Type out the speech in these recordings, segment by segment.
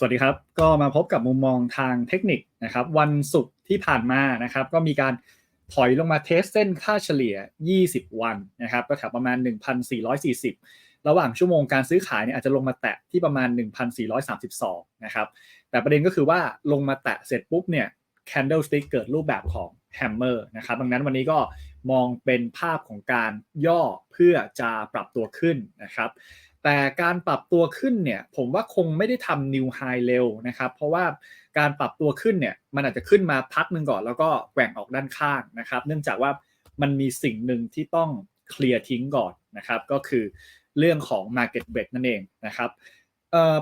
สวัสดีครับ ก็มาพบกับมุมมองทางเทคนิคนะครับ วันศุกร์ที่ผ่านมานะครับ ก็มีการถอยลงมาเทสเส้นค่าเฉลี่ย 20 วันนะครับ ก็แถวประมาณ 1,440 ระหว่างชั่วโมงการซื้อขายเนี่ยอาจจะลงมาแตะที่ประมาณ 1,432 นะครับ แต่ประเด็นก็คือว่าลงมาแตะเสร็จปุ๊บเนี่ย candlestick เกิดรูปแบบของ hammer นะครับ ดังนั้นวันนี้ก็มองเป็นภาพของการย่อเพื่อจะปรับตัวขึ้นนะครับ แต่การปรับตัวขึ้นเนี่ยผมว่าคงไม่ได้ทำ new high เร็วนะครับเพราะว่าการปรับตัวขึ้นเนี่ยมันอาจจะขึ้นมาพักหนึ่งก่อน แล้วก็แกว่งออกด้านข้างนะครับ เนื่องจากว่ามันมีสิ่งหนึ่งที่ต้องเคลียร์ทิ้งก่อนนะครับก็คือเรื่องของ market break นั่นเองนะครับ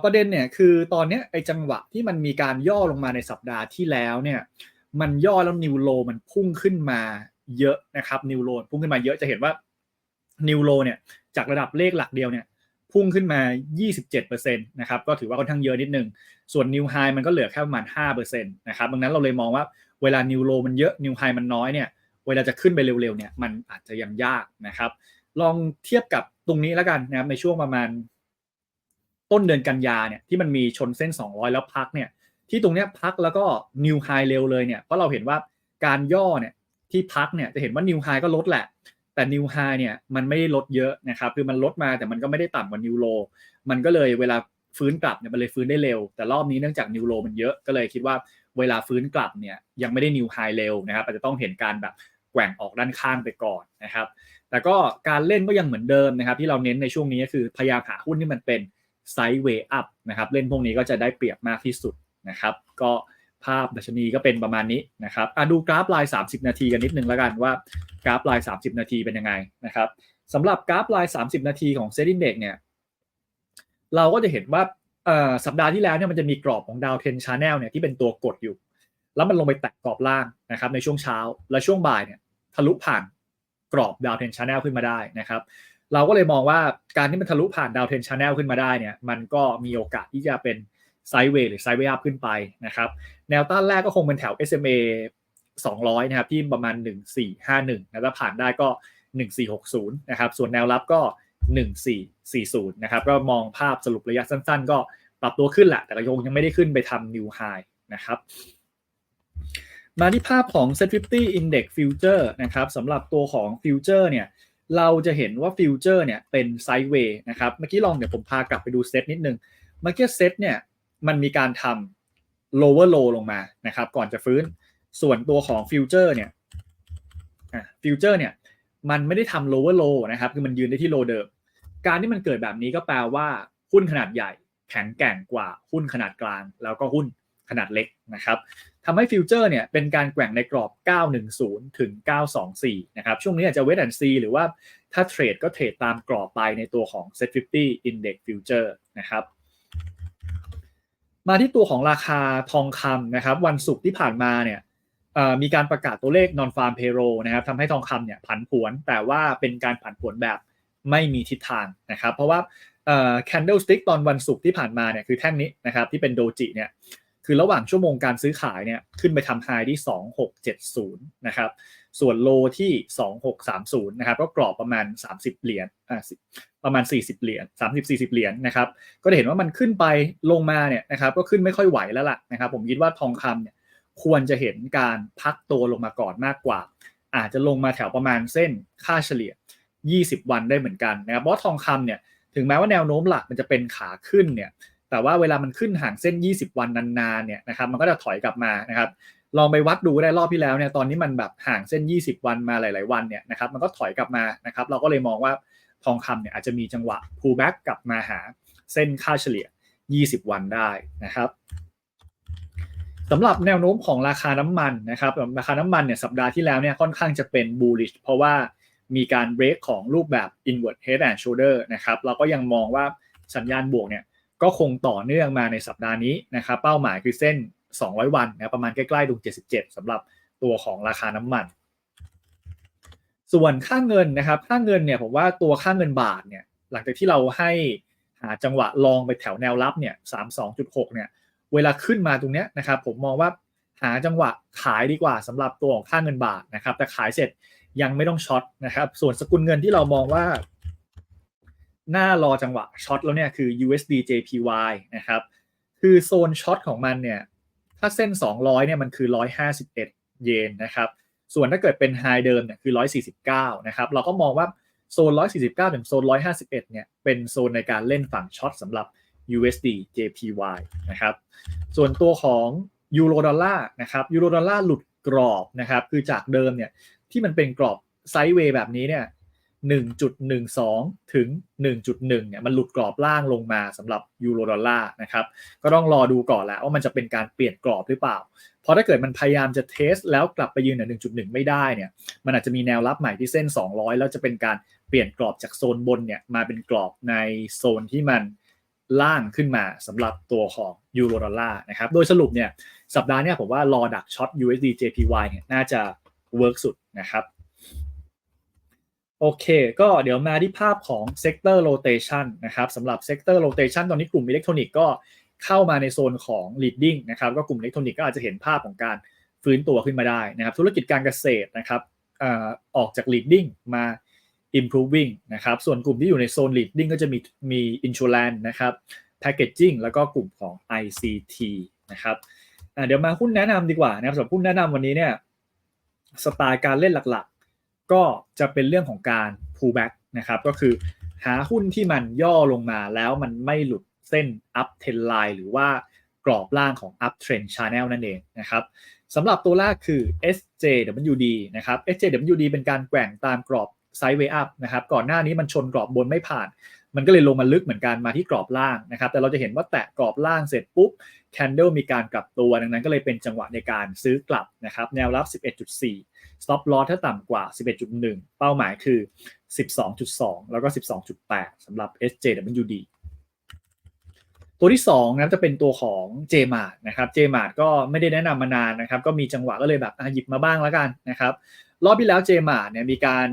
ประเด็นเนี่ยคือตอนนี้ไอ้จังหวะที่มันมีการย่อลงมาในสัปดาห์ที่แล้วเนี่ยมันย่อแล้วนิวโลมันพุ่งขึ้นมาเยอะนะครับนิวโลพุ่งขึ้นมาเยอะจะเห็นว่านิวโลเนี่ยจากระดับเลขหลักเดียวเนี่ย พุ่งขึ้นมา 27%นะครับ ก็ถือว่าค่อนข้างเยอะนิดนึง ส่วนนิวไฮมันก็เหลือแค่ประมาณ5%นะครับดังนั้นเราเลยมองว่าเวลานิวโลมันเยอะนิวไฮมันน้อยเนี่ย เวลาจะขึ้นไปเร็วๆเนี่ย มันอาจจะยังยากนะครับ ลองเทียบกับตรงนี้แล้วกันนะครับ ในช่วงประมาณ ต้นเดือนกันยาเนี่ยที่มันมีชนเส้น 200 แล้วพักเนี่ย ที่ตรงเนี้ยพักแล้วก็นิวไฮเร็วเลยเนี่ย เพราะเราเห็นว่าการย่อเนี่ยที่พักเนี่ยจะเห็นว่านิวไฮก็ลดแหละ แต่นิวไฮเนี่ยมันไม่ได้ลดเยอะนะครับคือมันลดมาแต่มันก็ไม่ได้ต่ำกว่านิวโลมันก็เลยเวลาฟื้นกลับเนี่ยมันเลยฟื้นได้เร็ว แต่รอบนี้เนื่องจากนิวโลมันเยอะก็เลยคิดว่าเวลาฟื้นกลับเนี่ยยังไม่ได้นิวไฮเร็วนะครับอาจจะต้องเห็นการแบบแกว่งออกด้านข้างไปก่อนนะครับแต่ก็การเล่นก็ยังเหมือนเดิมนะครับ ที่เราเน้นในช่วงนี้ก็คือพยายามหาหุ้นที่มันเป็นไซด์เวย์อัพนะครับเล่นพวกนี้ก็จะได้เปรียบมากที่สุดนะครับ ก็ ภาพดัชนีก็เป็นประมาณนี้นะครับดูกราฟลาย 30 นาทีกันนิดนึงแล้วกันว่ากราฟลาย 30 นาทีเป็นยังไงนะครับสำหรับกราฟลาย 30 นาทีของเซ็นดิ้งเด็กเนี่ยเราก็จะเห็นว่าสัปดาห์ที่แล้วเนี่ยมันจะมีกรอบของดาวเทนชาแนลเนี่ยที่เป็นตัวกดอยู่ แล้วมันลงไปแตะกรอบล่างนะครับในช่วงเช้าและช่วงบ่ายเนี่ยทะลุผ่านกรอบดาวเทนชาแนลขึ้นมาได้นะครับเราก็เลยมองว่าการที่มันทะลุผ่านดาวเทนชาแนลขึ้นมาได้เนี่ยมันก็มีโอกาสที่จะเป็นไซด์เวย์หรือไซด์เวย์อัพขึ้นไปนะครับ แนวต้านแรกก็คงเป็นแถว SMA 200 นะครับที่ประมาณ 1451แล้วผ่านได้ก็ 1460 นะครับ ส่วนแนวรับก็ 1440 นะครับ ก็มองภาพสรุประยะสั้นๆ ก็ปรับตัวขึ้นแหละ แต่ก็ยังไม่ได้ขึ้นไปทำ new high นะครับ มาที่ภาพของ Set 50 Index Future นะครับสำหรับตัวของ Future เนี่ย เราจะเห็นว่า Future เนี่ยเป็นไซด์เวย์นะครับ เมื่อกี้ลองเดี๋ยวผมพากลับไปดูเซตนิดนึง เมื่อกี้เซตเนี่ยมันมีการทำ lower low ลงมานะครับ ก่อนจะฟื้น ส่วนตัวของฟิวเจอร์เนี่ยฟิวเจอร์เนี่ยมันไม่ได้ทำ lower low นะครับ คือมันยืนได้ที่ low เดิม การที่มันเกิดแบบนี้ก็แปลว่าหุ้นขนาดใหญ่แข็งแกร่งกว่าหุ้นขนาดกลาง แล้วก็หุ้นขนาดเล็กนะครับทำให้ฟิวเจอร์เนี่ยเป็นการแกว่งในกรอบ 910 ถึง 924 นะครับ ช่วงนี้อาจจะเวทแอนซีหรือว่าถ้าเทรดก็เทรดตามกรอบไปในตัวของ Set 50 Index Future นะครับ มาที่ตัวของราคาทองคำนะครับ วันศุกร์ที่ผ่านมาเนี่ยมีการประกาศตัวเลข non farm payroll นะครับทำให้ทองคำเนี่ยผันผวน แต่ว่าเป็นการผันผวนแบบไม่มีทิศทางนะครับ เพราะว่า candlestick ตอนวันศุกร์ที่ผ่านมาเนี่ยคือแท่งนี้นะครับที่เป็นโดจิเนี่ยคือระหว่างชั่วโมงการซื้อขายเนี่ยขึ้นไปทำไฮที่ 2670 นะครับ ส่วนโลที่ 2630นะครับก็กรอบประมาณ 30 เหรียญอ่าประมาณ 40 เหรียญ30-40 เหรียญนะครับก็จะเห็นว่ามันขึ้นไปลงมาเนี่ยนะครับก็ขึ้นไม่ค่อยไหวแล้วล่ะนะครับผมคิดว่าทองคำเนี่ยควรจะเห็นการพักตัวลงมาก่อนมากกว่า อาจจะลงมาแถวประมาณเส้นค่าเฉลี่ย 20 วันได้เหมือนกันนะครับเพราะทองคำเนี่ยถึงแม้ว่าแนวโน้มหลักมันจะเป็นขาขึ้นเนี่ยแต่ว่าเวลามันขึ้นห่างเส้น 20 วันนานๆเนี่ยนะครับมันก็จะถอยกลับมานะครับ ลองไปวัดดูได้รอบที่แล้วเนี่ยตอนนี้มันแบบห่างเส้น 20 วันมาหลาย ๆ วันเนี่ยนะครับมันก็ถอยกลับมานะครับเราก็เลยมองว่าทองคำเนี่ยอาจจะมีจังหวะ pullback กลับมาหาเส้นค่าเฉลี่ย 20 วันได้นะครับสำหรับแนวโน้มของราคาน้ำมันนะครับราคาน้ำมันเนี่ยสัปดาห์ที่แล้วเนี่ยค่อนข้างจะเป็น bullish เพราะว่ามีการเบรกของรูปแบบ inward head and shoulder นะครับเราก็ยังมองว่าสัญญาณบวกเนี่ยก็คงต่อเนื่องมาในสัปดาห์นี้นะครับ เป้าหมายคือเส้น 200 วันนะประมาณใกล้ๆตรง77สำหรับตัวของราคาน้ำมัน ส่วนค่าเงินนะครับค่าเงินเนี่ยผมว่าตัวค่าเงินบาทเนี่ยหลังจากที่เราให้หาจังหวะลองไปแถวแนวรับเนี่ย32.6เนี่ยเวลาขึ้นมาตรงเนี้ยนะครับผมมองว่าหาจังหวะขายดีกว่าสำหรับตัวของค่าเงินบาทนะครับ แต่ขายเสร็จยังไม่ต้องช็อตนะครับ ส่วนสกุลเงินที่เรามองว่า หน้ารอจังหวะช็อตแล้วเนี่ยคือ USD JPY นะครับ คือโซนช็อตของมันเนี่ย ถ้าเส้น 200เนี่ยมันคือ 151 เยนนะครับส่วนถ้าเกิดเป็นไฮเดิมเนี่ยคือ 149 นะครับ เราก็มองว่าโซน 149 ถึงโซน 151 เนี่ยเป็นโซนในการเล่นฝั่งช็อตสำหรับ USD JPY นะครับ ส่วนตัวของยูโรดอลลาร์นะครับยูโรดอลลาร์หลุดกรอบนะครับ คือจากเดิมเนี่ยที่มันเป็นกรอบไซด์เวย์แบบนี้เนี่ย 1.12 ถึง 1.1 เนี่ยมันหลุดกรอบล่างลงมาสำหรับยูโรดอลลาร์นะครับก็ต้องรอดูก่อนแหละว่ามันจะเป็นการเปลี่ยนกรอบหรือเปล่า เพราะถ้าเกิดมันพยายามจะเทสแล้วกลับไปยืนใน1.1 ไม่ได้เนี่ยมันอาจจะมีแนวรับใหม่ที่เส้น 200 แล้วจะเป็นการเปลี่ยนกรอบจากโซนบนเนี่ยมาเป็นกรอบในโซนที่มันล่างขึ้นมาสำหรับตัวของยูโรดอลลาร์นะครับโดยสรุปเนี่ยสัปดาห์นี้ผมว่ารอดักช็อต USD JPY เนี่ยน่าจะเวิร์กสุดนะครับ โอเค ก็เดี๋ยวมาที่ภาพของ sector rotation นะครับสำหรับ sector rotation ตอนนี้กลุ่มอิเล็กทรอนิกส์ก็เข้ามาในโซนของ leading นะครับ ก็กลุ่มอิเล็กทรอนิกส์ก็อาจจะเห็นภาพของการฟื้นตัวขึ้นมาได้นะครับ ธุรกิจการเกษตรนะครับออกจาก leading มา improving นะครับ ส่วนกลุ่มที่อยู่ในโซน leading ก็จะมีมี insurance นะครับ packaging แล้วก็กลุ่มของ ICT นะครับเดี๋ยวมาหุ้นแนะนำดีกว่านะครับสำหรับหุ้นแนะนำวันนี้เนี่ยสไตล์การเล่นหลัก ก็จะเป็นเรื่องของการ pull back นะครับ ก็คือหาหุ้นที่มันย่อลงมาแล้วมันไม่หลุดเส้น up trend line หรือว่ากรอบล่างของ up trend channel นั่นเองนะครับสำหรับตัวแรกคือ SJWD นะครับ SJWD เป็นการแกว่งตามกรอบไซด์เวย์อัพนะครับ ก่อนหน้านี้มันชนกรอบบนไม่ผ่าน มันก็เลยลงมาลึกเหมือนกันมาที่กรอบล่างนะครับ แต่เราจะเห็นว่าแตะกรอบล่างเสร็จปุ๊บแคนเดลมีการกลับตัว ดังนั้นก็เลยเป็นจังหวะในการซื้อกลับนะครับ แนวรับ 11.4 stop loss ถ้าต่ำกว่า 11.1 เป้าหมายคือ 12.2 แล้วก็ 12.8สำหรับ SJWD ตัวที่2นะจะเป็นตัวของ JMart นะครับ JMart ก็ไม่ได้แนะนำมานานนะครับ ก็มีจังหวะก็เลยแบบหยิบมาบ้างแล้วกันนะครับ รอบที่แล้ว JMart เนี่ยมีการ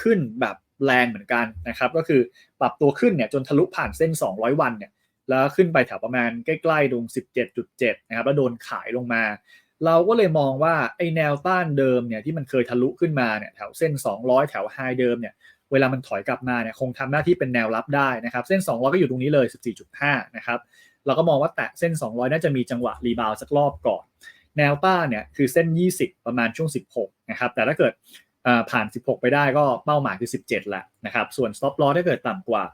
ขึ้นแบบ แรงเหมือนกันนะครับ ก็คือปรับตัวขึ้นเนี่ยจนทะลุผ่านเส้น 200 วันเนี่ยแล้วขึ้นไปแถวประมาณใกล้ๆตรง17.7 นะครับ แล้วโดนขายลงมา เราก็เลยมองว่าไอแนวต้านเดิมเนี่ยที่มันเคยทะลุขึ้นมาเนี่ยแถวเส้น 200 แถวไฮเดิมเนี่ยเวลามันถอยกลับมาเนี่ยคงทำหน้าที่เป็นแนวรับได้นะครับ เส้น 200 ก็อยู่ตรงนี้เลย 14.5 นะครับเราก็มองว่าแตะเส้น 200 น่าจะมีจังหวะรีบาวสักรอบก่อน แนวต้านเนี่ยคือเส้น 20 ประมาณช่วง 16 นะครับแต่ถ้าเกิด ผ่าน 16 ไปได้ก็เป้าหมายคือ 17แหละนะครับ ส่วน stop loss ถ้าเกิดต่ำกว่า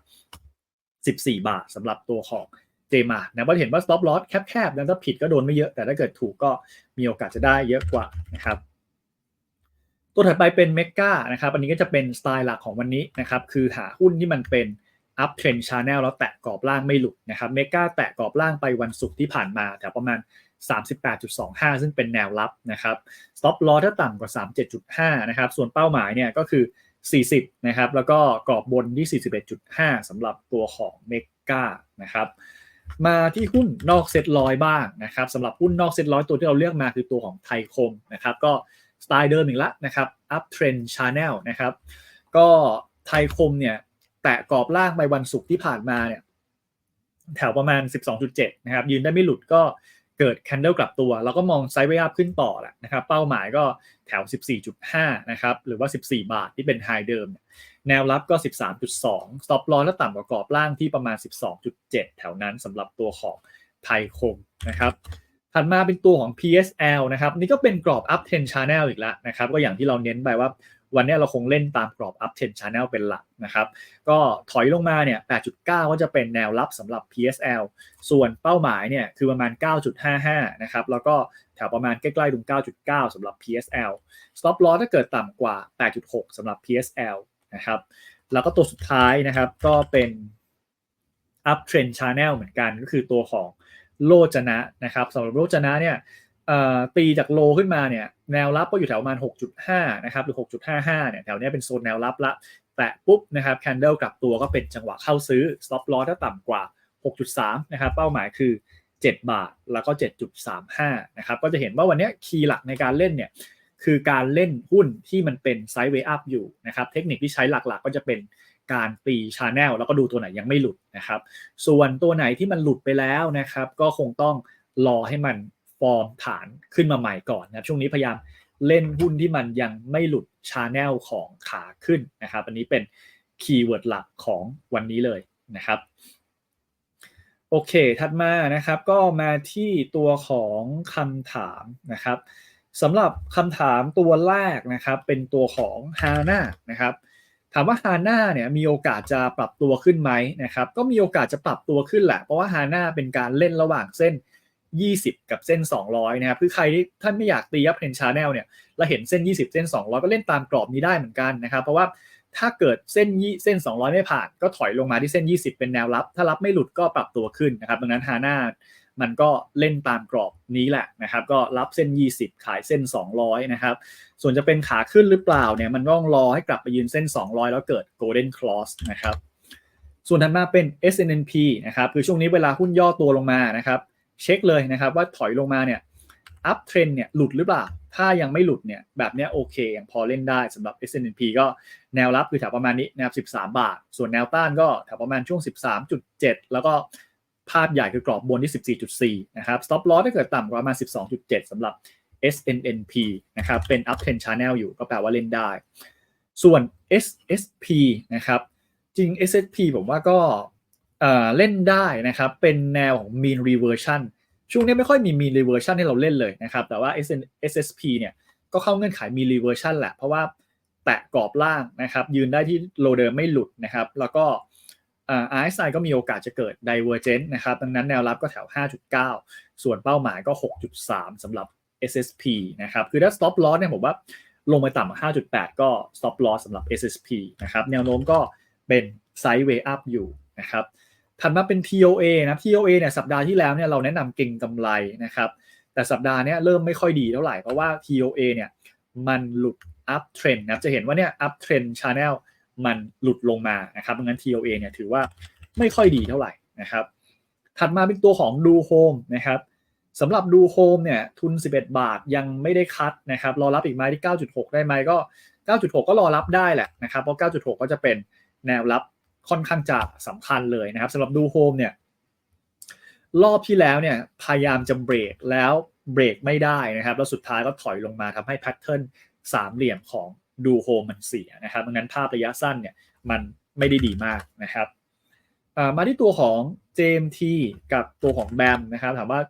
14 บาทสำหรับตัวของเจมานะเพราะเห็นว่า stop loss แคบๆแล้วถ้าผิดก็โดนไม่เยอะ แต่ถ้าเกิดถูกก็มีโอกาสจะได้เยอะกว่านะครับ ตัวถัดไปเป็นเมกานะครับ อันนี้ก็จะเป็นสไตล์หลักของวันนี้นะครับ คือหาหุ้นที่มันเป็น up trend channel แล้วแตะกรอบล่างไม่หลุดนะครับ เมกาแตะกรอบล่างไปวันศุกร์ที่ผ่านมาแถวประมาณ 38.25 ซึ่งเป็นแนวรับนะครับ stop loss ถ้าต่ำกว่า 37.5 นะครับ ส่วนเป้าหมายเนี่ยก็คือ 40 นะครับ แล้วก็กรอบบนที่ 41.5สำหรับตัวของเมกานะครับมาที่หุ้นนอกเซ็ตร้อยบ้างนะครับสำหรับหุ้นนอกเซ็ตร้อยตัวที่เราเลือกมาคือตัวของไทยคมนะครับ ก็สไตล์เดิมอีกแล้วนะครับ up trend channel นะครับ ก็ไทยคมเนี่ย แตะกรอบล่างไปวันศุกร์ที่ผ่านมาเนี่ย แถวประมาณ 12.7 นะครับ ยืนได้ไม่หลุดก็ เกิดแคนเดลกลับตัวเราก็มองไซด์เวย์อัพขึ้นต่อแหละนะครับ เป้าหมายก็แถว 14.5 นะครับ หรือว่า 14 บาทที่เป็นไฮเดิม แนวรับก็ 13.2 stop loss แล้วต่ำกว่ากรอบล่างที่ประมาณ 12.7 แถวนั้นสำหรับตัวของไทยคมนะครับถัดมาเป็นตัวของ PSL นะครับ นี่ก็เป็นกรอบ up trend channel อีกแล้วนะครับ ก็อย่างที่เราเน้นไปว่า วันนี้เราคงเล่นตามกรอบ up trend channel เป็นหลักนะครับ ก็ถอยลงมาเนี่ย8.9 ก็จะเป็นแนวรับสำหรับ PSL ส่วนเป้าหมายเนี่ยคือประมาณ 9.55 นะครับ แล้วก็แถวประมาณใกล้ๆตรง 9.9 สำหรับ PSL stop loss ถ้าเกิดต่ำกว่า 8.6 สำหรับ PSL นะครับ แล้วก็ตัวสุดท้ายนะครับก็เป็น up trend channel เหมือนกันก็คือตัวของโลจนะนะครับสำหรับโลจนะเนี่ย ตีจากโลขึ้นมาเนี่ยแนวรับก็อยู่แถวประมาณ 6.5 นะครับหรือ 6.55 เนี่ยแถวนี้เป็นโซนแนวรับละ แตะปุ๊บนะครับแคนเดลกลับตัวก็เป็นจังหวะเข้าซื้อ stop loss ถ้าต่ำกว่า 6.3 นะครับเป้าหมายคือ 7 บาทแล้วก็ 7.35 นะครับก็จะเห็นว่าวันนี้คีย์หลักในการเล่นเนี่ยคือการเล่นหุ้นที่มันเป็นไซด์เวย์อัพอยู่นะครับเทคนิคที่ใช้หลักๆ ก็จะเป็นการตีชาแนลแล้วก็ดูตัวไหนยังไม่หลุดนะครับส่วนตัวไหนที่มันหลุดไปแล้วนะครับก็คงต้องรอให้มัน ฟอร์มฐานขึ้นมาใหม่ก่อนนะครับช่วงนี้พยายามเล่นหุ้นที่มันยังไม่หลุดชาแนลของขาขึ้นนะครับ อันนี้เป็นคีย์เวิร์ดหลักของวันนี้เลยนะครับโอเค ถัดมานะครับก็มาที่ตัวของคำถามนะครับสำหรับคำถามตัวแรกนะครับเป็นตัวของ h a n a นะครับถามว่า h a n a เนี่ยมีโอกาสจะปรับตัวขึ้นไหมนะครับก็มีโอกาสจะปรับตัวขึ้นแหละ เพราะว่า h a n a เป็นการเล่นระหว่างเส้น 20 กับเส้น 200 นะครับคือใครที่ท่านไม่อยากตียับเพนชาแนลเนี่ยเราเห็นเส้น 20 เส้น 200 ก็เล่นตามกรอบนี้ได้เหมือนกันนะครับ เพราะว่าถ้าเกิดเส้นเส้น 200 ไม่ผ่าน ก็ถอยลงมาที่เส้น 20 เป็นแนวรับ ถ้ารับไม่หลุดก็ปรับตัวขึ้นนะครับดังนั้นฮาน่ามันก็เล่นตามกรอบนี้แหละนะครับ ก็รับเส้น 20 ขายเส้น 200 นะครับ ส่วนจะเป็นขาขึ้นหรือเปล่าเนี่ยมันต้องรอให้กลับไปยืนเส้น 200 แล้วเกิด golden cross นะครับส่วนถัดมาเป็น S&P นะครับคือช่วงนี้เวลาหุ้นย่อตัวลงมานะครับ เช็คเลยนะครับว่าถอยลงมาเนี่ยอัพเทรนเนี่ยหลุดหรือเปล่า ถ้ายังไม่หลุดเนี่ยแบบนี้โอเคยังพอเล่นได้สำหรับ S&P ก็แนวรับคือแถวประมาณนี้นะครับ13 บาท ส่วนแนวต้านก็แถวประมาณช่วง 13.7 แล้วก็ภาพใหญ่คือกรอบบนที่ 14.4 นะครับ stop loss ถ้าเกิดต่ำกว่าประมาณ12.7 สำหรับ SNNP นะครับ เป็น up trend channel อยู่ก็แปลว่าเล่นได้ ส่วน SSP นะครับ จริง SSP ผมว่าก็ เล่นได้นะครับ เป็นแนวของ mean reversion ช่วงนี้ไม่ค่อยมี mean reversion ให้เราเล่นเลยนะครับ แต่ว่า SSP เนี่ยก็เข้าเงื่อนไข mean reversion แหละ เพราะว่าแตะกรอบล่างนะครับ ยืนได้ที่โลเดิมไม่หลุดนะครับ แล้วก็ RSI ก็มีโอกาสจะเกิด divergence นะครับ ดังนั้นแนวรับก็แถว 5.9 ส่วนเป้าหมายก็ 6.3สำหรับ SSP นะครับ คือถ้า stop loss เนี่ยผมว่าลงไปต่ำกว่า5.8 ก็ stop loss สำหรับ SSP นะครับ แนวโน้มก็เป็น sideway up อยู่นะครับ ถัดมาเป็น TOA นะ TOA เนี่ยสัปดาห์ที่แล้วเนี่ยเราแนะนำเก่งกำไรนะครับ แต่สัปดาห์นี้เริ่มไม่ค่อยดีเท่าไหร่ เพราะว่า TOA เนี่ยมันหลุด up trend นะจะเห็นว่าเนี่ย up trend channel มันหลุดลงมานะครับดังนั้น TOA เนี่ยถือว่าไม่ค่อยดีเท่าไหร่นะครับ ถัดมาเป็นตัวของดูโฮมนะครับสำหรับดูโฮมเนี่ยทุน 11 บาทยังไม่ได้คัดนะครับรอรับอีกไหมที่ 9.6 ได้ไหมก็ 9.6 ก็รอรับได้แหละนะครับเพราะ 9.6 ก็จะเป็นแนวรับ ค่อนข้างจะสำคัญเลยนะครับสำหรับดูโฮมเนี่ยรอบที่แล้วเนี่ยพยายามจะเบรกแล้วเบรกไม่ได้นะครับ แล้วสุดท้ายก็ถอยลงมาทำให้แพทเทิร์นสามเหลี่ยมของดูโฮมมันเสียนะครับดังนั้นภาพระยะสั้นเนี่ยมันไม่ได้ดีมากนะครับมาที่ตัวของ JMT กับตัวของแบมนะครับถามว่า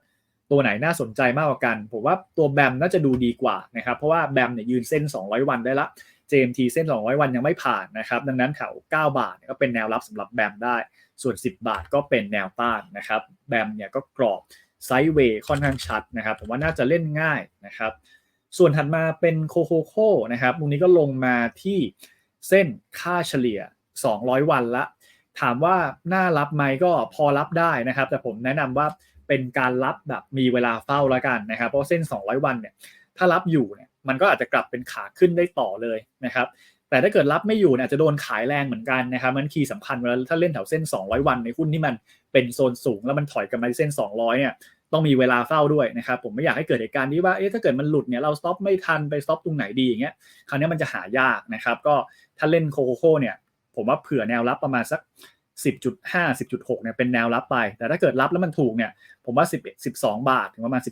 ตัวไหนน่าสนใจมากกว่ากัน ผมว่าตัวแบมน่าจะดูดีกว่านะครับ เพราะว่าแบมเนี่ยยืนเส้น 200 วันได้ละ JMT เส้น 200 วันยังไม่ผ่านนะครับ ดังนั้นแถว 9 บาทก็เป็นแนวรับสำหรับแบมได้ ส่วน 10 บาทก็เป็นแนวต้านนะครับ แบมเนี่ยก็กรอบไซด์เวย์ค่อนข้างชัดนะครับ ผมว่าน่าจะเล่นง่ายนะครับ ส่วนถัดมาเป็นโคโคโคนะครับตรงนี้ก็ลงมาที่เส้นค่าเฉลี่ย 200 วันละ ถามว่าน่ารับไหมก็พอรับได้นะครับ แต่ผมแนะนำว่าเป็นการรับแบบมีเวลาเฝ้าแล้วกันนะครับ เพราะเส้น 200 วันเนี่ย ถ้ารับอยู่เนี่ย มันก็อาจจะกลับเป็นขาขึ้นได้ต่อเลยนะครับแต่ถ้าเกิดรับไม่อยู่เนี่ยจะโดนขายแรงเหมือนกันนะครับมันคีย์สำคัญเวลาถ้าเล่นแถวเส้น 200 วันในหุ้นที่มันเป็นโซนสูงแล้วมันถอยกลับมาเส้น 200เนี่ยต้องมีเวลาเฝ้าด้วยนะครับผมไม่อยากให้เกิดเหตุการณ์ที่ว่าเอ๊ะถ้าเกิดมันหลุดเนี่ยเราสต็อปไม่ทันไปสต็อปตรงไหนดีอย่างเงี้ยคราวนี้มันจะหายากนะครับก็ถ้าเล่นโคโคโค่เนี่ยผมว่าเผื่อแนวรับประมาณสัก 10.5 10.6เนี่ยเป็นแนวรับไป แต่ถ้าเกิดรับแล้วมันถูกเนี่ยผมว่า10 12 บาท ถึงประมาณ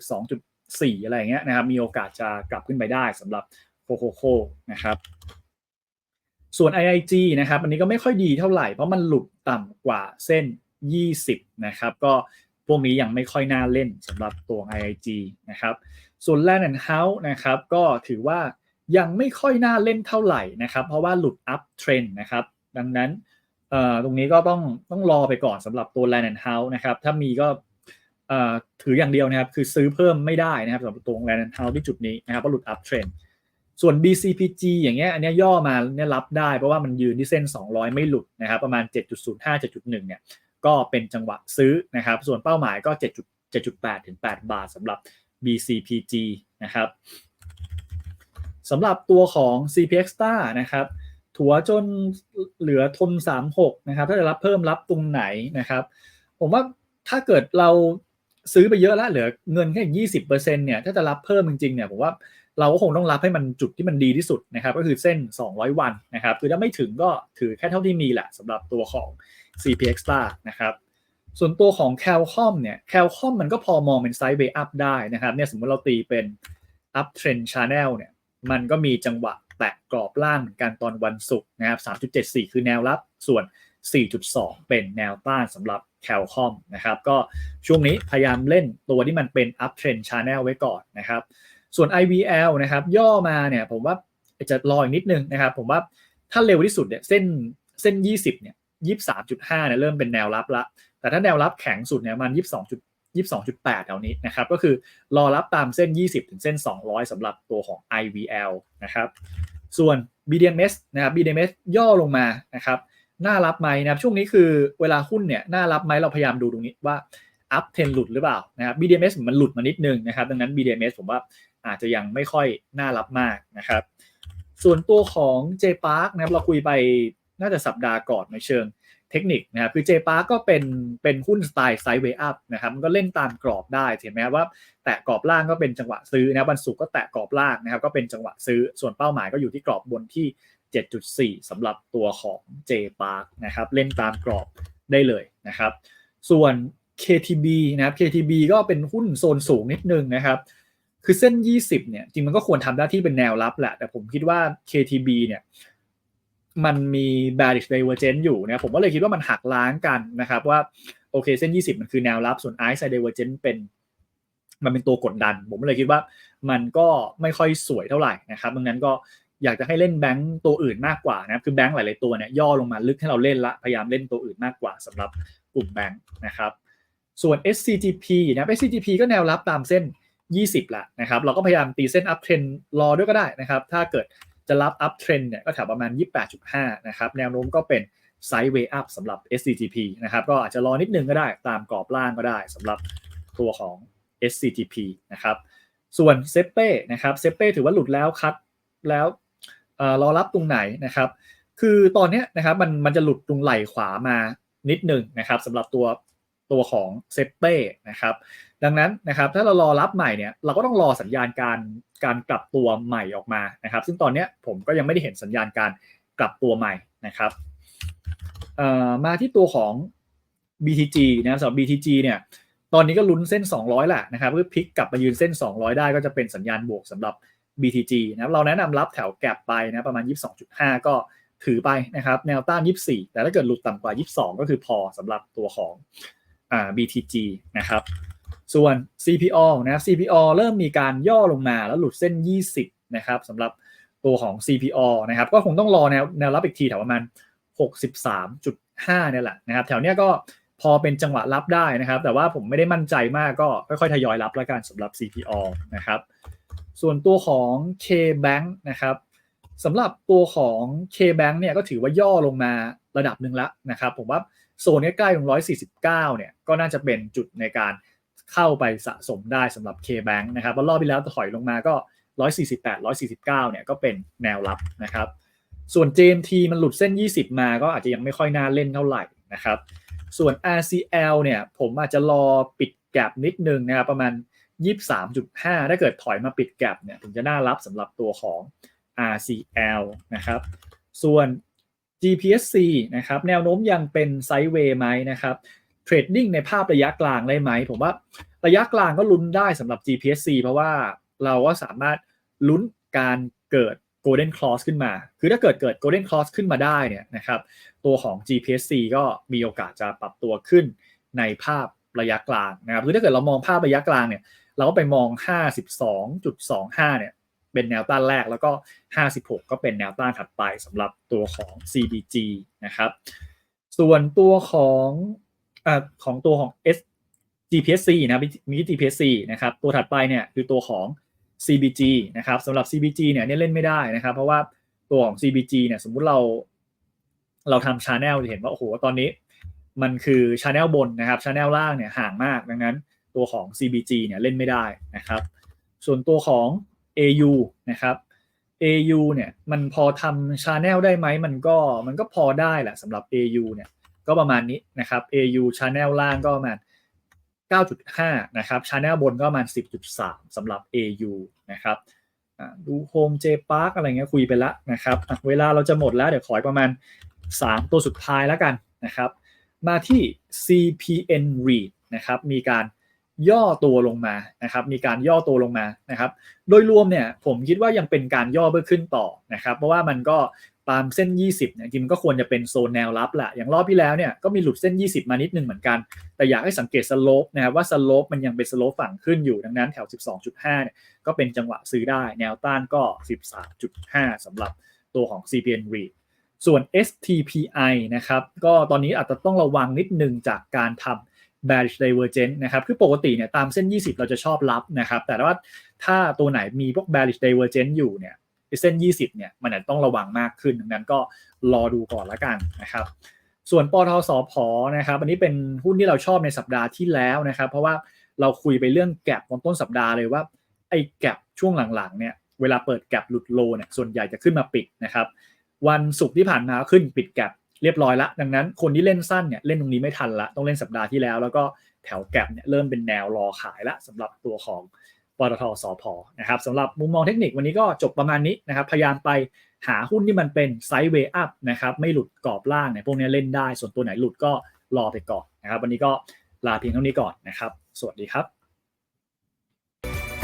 12.4อะไรเงี้ยนะครับ มีโอกาสจะกลับขึ้นไปได้สำหรับโคโคโค่นะครับ ส่วน IIG นะครับ อันนี้ก็ไม่ค่อยดีเท่าไหร่ เพราะมันหลุดต่ำกว่าเส้น 20 นะครับ ก็พวกนี้ยังไม่ค่อยน่าเล่นสำหรับตัว IIG นะครับ ส่วน Land and House นะครับ ก็ถือว่ายังไม่ค่อยน่าเล่นเท่าไหร่นะครับ เพราะว่าหลุด up trend นะครับ ดังนั้นตรงนี้ก็ต้องต้องรอไปก่อนสำหรับตัว Land and House นะครับ ถ้ามีก็ ถืออย่างเดียวนะครับคือซื้อเพิ่มไม่ได้นะครับสำหรับตัว Land and House ที่จุดนี้นะครับเพราะหลุด up trend ส่วน BCPG อย่างเงี้ยอันนี้ย่อมาเนี่ยรับได้เพราะว่ามันยืนที่เส้น 200 ไม่หลุดนะครับประมาณ 7.05 7.1 เนี่ยก็เป็นจังหวะซื้อนะครับส่วนเป้าหมายก็ 7.7.8 ถึง 8 บาทสำหรับ BCPG นะครับสำหรับตัวของ CPX Star นะครับถัวจนเหลือทน 36 นะครับถ้าจะรับเพิ่มรับตรงไหนนะครับ ผมว่าถ้าเกิดเรา ซื้อไปเยอะแล้วเหลือเงินแค่ยี่สิบเปอร์เซ็นเนี่ยถ้าจะรับเพิ่มจริงๆเนี่ยผมว่าเราก็คงต้องรับให้มันจุดที่มันดีที่สุดนะครับก็คือเส้น 200 วันนะครับคือถ้าไม่ถึงก็ถือแค่เท่าที่มีแหละสำหรับตัวของ CPX Star นะครับส่วนตัวของ Calcom เนี่ย Calcom มันก็พอมองเป็นไซด์เวย์อัพได้นะครับเนี่ยสมมติเราตีเป็น up trend channel เนี่ยมันก็มีจังหวะแตะกรอบล่างเหมือนกันตอนวันศุกร์นะครับ3.74 คือแนวรับส่วน 4.2 เป็นแนวต้านสำหรับ Qualcomm นะครับก็ช่วงนี้พยายามเล่นตัวที่มันเป็น up trend channel ไว้ก่อนนะครับ ส่วน IVL นะครับย่อมาเนี่ยผมว่าจะรออีกนิดนึงนะครับ ผมว่าถ้าเร็วที่สุดเนี่ยเส้นเส้น 20เนี่ย23.5เนี่ยเริ่มเป็นแนวรับละ แต่ถ้าแนวรับแข็งสุดเนี่ยมัน 22 22.8แถวนี้นะครับก็คือรอรับตามเส้น 20 ถึงเส้น 200สำหรับตัวของ IVL นะครับส่วน BDMs นะครับ BDMs ย่อลงมานะครับ น่ารับไหมนะครับ ช่วงนี้คือเวลาหุ้นเนี่ยน่ารับไหมเราพยายามดูตรงนี้ว่า up trend หลุดหรือเปล่านะครับ BDMs มันหลุดมานิดนึงนะครับ ดังนั้น BDMs ผมว่าอาจจะยังไม่ค่อยน่ารับมากนะครับ ส่วนตัวของ JPark นะครับเราคุยไปน่าจะสัปดาห์ก่อนในเชิงเทคนิคนะครับคือ JPark ก็เป็นเป็นหุ้นสไตล์ไซด์เวย์อัพนะครับมันก็เล่นตามกรอบได้เห็นไหมว่า แตะกรอบล่างก็เป็นจังหวะซื้อนะวันศุกร์ก็แตะกรอบล่างนะครับก็เป็นจังหวะซื้อส่วนเป้าหมายก็อยู่ที่กรอบบนที่ 7.4สำหรับตัวของ JPark นะครับเล่นตามกรอบได้เลยนะครับ ส่วน KTB นะครับ KTB ก็เป็นหุ้นโซนสูงนิดนึงนะครับคือเส้น 20 เนี่ย จริงมันก็ควรทำหน้าที่เป็นแนวรับแหละ แต่ผมคิดว่า KTB เนี่ย มันมี bearish divergence อยู่นะ ผมก็เลยคิดว่ามันหักล้างกันนะครับ ว่า โอเคเส้น 20 มันคือแนวรับ ส่วน i side divergence เป็น มันเป็นตัวกดดัน ผมก็เลยคิดว่ามันก็ไม่ค่อยสวยเท่าไหร่นะครับ ดังนั้นก็ อยากจะให้เล่นแบงก์ตัวอื่นมากกว่านะครับคือแบงก์หลายๆตัวเนี่ยย่อลงมาลึกให้เราเล่นละพยายามเล่นตัวอื่นมากกว่าสำหรับกลุ่มแบงก์นะครับส่วน SCGP นะ SCGP ก็แนวรับตามเส้น 20ละนะครับเราก็พยายามตีเส้น up trend รอด้วยก็ได้นะครับถ้าเกิดจะรับ up trend เนี่ยก็แถวประมาณ 28.5 นะครับแนวโน้มก็เป็น sideway up สำหรับ SCGP นะครับก็อาจจะรอนิดนึงก็ได้ตามกรอบล่างก็ได้สำหรับตัวของ SCGP นะครับส่วนเซเป้นะครับเซเป้ถือว่าหลุดแล้วคัดแล้ว รอรับตรงไหนนะครับ คือตอนนี้นะครับมันมันจะหลุดตรงไหล่ขวามานิดหนึ่งนะครับสำหรับตัวตัวของเซเป้นะครับ ดังนั้นนะครับถ้าเรารอรับใหม่เนี่ยเราก็ต้องรอสัญญาณการการกลับตัวใหม่ออกมานะครับ ซึ่งตอนนี้ผมก็ยังไม่ได้เห็นสัญญาณการกลับตัวใหม่นะครับมาที่ตัวของ BTG นะครับสำหรับ BTG เนี่ยตอนนี้ก็ลุ้นเส้น 200แหละนะครับเพื่อพลิกกลับมายืนเส้น 200 ได้ก็จะเป็นสัญญาณบวกสำหรับ BTG นะครับเราแนะนำรับแถวแกลบไปนะประมาณ 22.5 ก็ถือไปนะครับแนวต้าน 24 แต่ถ้าเกิดหลุดต่ำกว่า 22 ก็คือพอสำหรับตัวของอ่า BTG นะครับส่วน CPO นะครับ CPO เริ่มมีการย่อลงมาแล้วหลุดเส้น 20 นะครับสำหรับตัวของ CPO นะครับก็คงต้องรอแนวแนวรับอีกทีแถวประมาณ 63.5เนี่ยแหละนะครับแถวเนี้ยก็พอเป็นจังหวะรับได้นะครับ แต่ว่าผมไม่ได้มั่นใจมากก็ค่อยๆทยอยรับแล้วกันสำหรับ CPO นะครับ ส่วนตัวของ K-Bank นะครับสำหรับตัวของ K-Bank เนี่ยก็ถือว่าย่อลงมาระดับหนึ่งแล้วนะครับ ผมว่าโซนใกล้ๆตรง149 เนี่ยก็น่าจะเป็นจุดในการเข้าไปสะสมได้สำหรับ K-Bank นะครับเพรารอบที่แล้วถอยลงมาก็ 148 149 เนี่ยก็เป็นแนวรับนะครับ ส่วน JMT มันหลุดเส้น 20 มาก็อาจจะยังไม่ค่อยน่าเล่นเท่าไหร่นะครับ ส่วน RCL เนี่ยผมอาจจะรอปิดแกลบนิดนึงนะครับประมาณ 23.5 ถ้าเกิดถอยมาปิดแกลบเนี่ยถึงจะน่ารับสำหรับตัวของ RCL นะครับ ส่วน GPSC นะครับแนวโน้มยังเป็นไซด์เวย์ไหมนะครับเทรดดิ้งในภาพระยะกลางได้ไหม ผมว่าระยะกลางก็ลุ้นได้สำหรับ GPSC เพราะว่าเราก็สามารถลุ้นการเกิด Golden Cross ขึ้นมา คือถ้าเกิดเกิด Golden Cross ขึ้นมาได้เนี่ยนะครับตัวของ GPSC ก็มีโอกาสจะปรับตัวขึ้นในภาพระยะกลางนะครับคือถ้าเกิดเรามองภาพระยะกลางเนี่ย เราก็ไปมอง 52.25 เนี่ย เป็นแนวต้านแรกแล้วก็ 56 ก็เป็นแนวต้านถัดไปสำหรับตัวของ CBG นะครับ ส่วนตัวของอของตัวของ S GPSC นะมี GPSC นะครับ ตัวถัดไปเนี่ยคือตัวของ CBG นะครับสำหรับ CBG เนี่ยเล่นไม่ได้นะครับ เพราะว่าตัวของ CBG เนี่ยสมมุติเรา เราทำชาแนลจะเห็นว่า โอ้โห ตอนนี้ มันคือชาแนลบนนะครับชาแนลล่างเนี่ยห่างมากดังนั้น ตัวของ CBG เนี่ยเล่นไม่ได้นะครับ ส่วนตัวของ AU นะครับ AU เนี่ยมันพอทำชาแนลได้ไหมมันก็มันก็พอได้แหละสำหรับ AU เนี่ยก็ประมาณนี้นะครับ AU channel ล่างก็ประมาณ 9.5 นะครับ channel บนก็ประมาณ 10.3สำหรับ AU นะครับดู Home J Park อะไรเงี้ยคุยไปแล้วนะครับเวลาเราจะหมดแล้วเดี๋ยวขอประมาณ 3 ตัวสุดท้ายแล้วกันนะครับ มาที่ CPN REIT นะครับมีการ ย่อตัวลงมานะครับ มีการย่อตัวลงมานะครับ โดยรวมเนี่ยผมคิดว่ายังเป็นการย่อเพื่อขึ้นต่อนะครับ เพราะว่ามันก็ตามเส้น 20เนี่ยจริงก็ควรจะเป็นโซนแนวรับแหละอย่างรอบที่แล้วเนี่ยก็มีหลุดเส้น 20 มานิดนึงเหมือนกัน แต่อยากให้สังเกตสโลปนะครับว่าสโลปมันยังเป็นสโลปฝั่งขึ้นอยู่ดังนั้นแถว 12.5เนี่ยก็เป็นจังหวะซื้อได้แนวต้านก็ 13.5สำหรับตัวของ CPN REIT ส่วน STPI นะครับก็ตอนนี้อาจจะต้องระวังนิดนึงจากการทำ bearish divergence นะครับ คือปกติเนี่ยตามเส้น 20 เราจะชอบรับนะครับ แต่ว่าถ้าตัวไหนมีพวก bearish divergence อยู่เนี่ยเส้น 20 เนี่ย มันอาจจะต้องระวังมากขึ้น ดังนั้นก็รอดูก่อนละกันนะครับ ส่วนปทสพนะครับ อันนี้เป็นหุ้นที่เราชอบในสัปดาห์ที่แล้วนะครับ เพราะว่าเราคุยไปเรื่องแกลบตอนต้นสัปดาห์เลยว่าไอ้แกลบช่วงหลังๆเนี่ย เวลาเปิดแกลบหลุดโลเนี่ย ส่วนใหญ่จะขึ้นมาปิดนะครับ วันศุกร์ที่ผ่านมาขึ้นปิดแกลบ เรียบร้อยละดังนั้นคนที่เล่นสั้นเนี่ยเล่นตรงนี้ไม่ทันละต้องเล่นสัปดาห์ที่แล้ว แล้วก็แถวแกลบเนี่ยเริ่มเป็นแนวรอขายละสำหรับตัวของปตทสพนะครับสำหรับมุมมองเทคนิควันนี้ก็จบประมาณนี้นะครับพยายามไปหาหุ้นที่มันเป็นไซด์เวย์อัพนะครับไม่หลุดกรอบล่างเนี่ยพวกนี้เล่นได้ส่วนตัวไหนหลุดก็รอไปก่อนนะครับ วันนี้ก็ลาเพียงเท่านี้ก่อนนะครับ สวัสดีครับ